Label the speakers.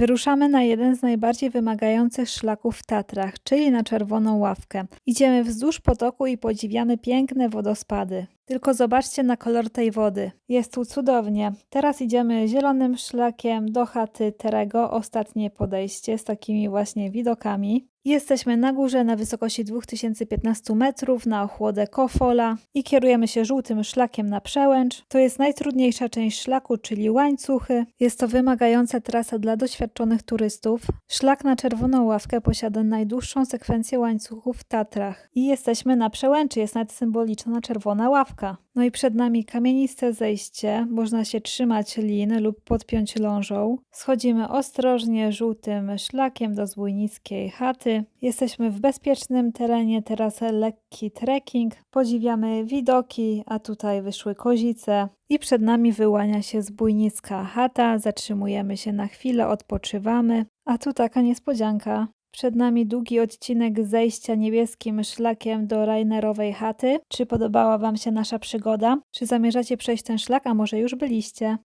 Speaker 1: Wyruszamy na jeden z najbardziej wymagających szlaków w Tatrach, czyli na Czerwoną Ławkę. Idziemy wzdłuż potoku i podziwiamy piękne wodospady. Tylko zobaczcie na kolor tej wody. Jest tu cudownie. Teraz idziemy zielonym szlakiem do chaty Terego, ostatnie podejście z takimi właśnie widokami. Jesteśmy na górze na wysokości 2015 metrów na ochłodę Kofola i kierujemy się żółtym szlakiem na przełęcz. To jest najtrudniejsza część szlaku, czyli łańcuchy. Jest to wymagająca trasa dla doświadczonych turystów. Szlak na Czerwoną Ławkę posiada najdłuższą sekwencję łańcuchów w Tatrach. I jesteśmy na przełęczy, jest nawet symboliczna czerwona ławka. No i przed nami kamieniste zejście, można się trzymać lin lub podpiąć lążą. Schodzimy ostrożnie żółtym szlakiem do zbójnickiej chaty. Jesteśmy w bezpiecznym terenie, teraz lekki trekking. Podziwiamy widoki, a tutaj wyszły kozice. I przed nami wyłania się zbójnicka chata. Zatrzymujemy się na chwilę, odpoczywamy. A tu taka niespodzianka. Przed nami długi odcinek zejścia niebieskim szlakiem do Rainerowej chaty. Czy podobała Wam się nasza przygoda? Czy zamierzacie przejść ten szlak, a może już byliście?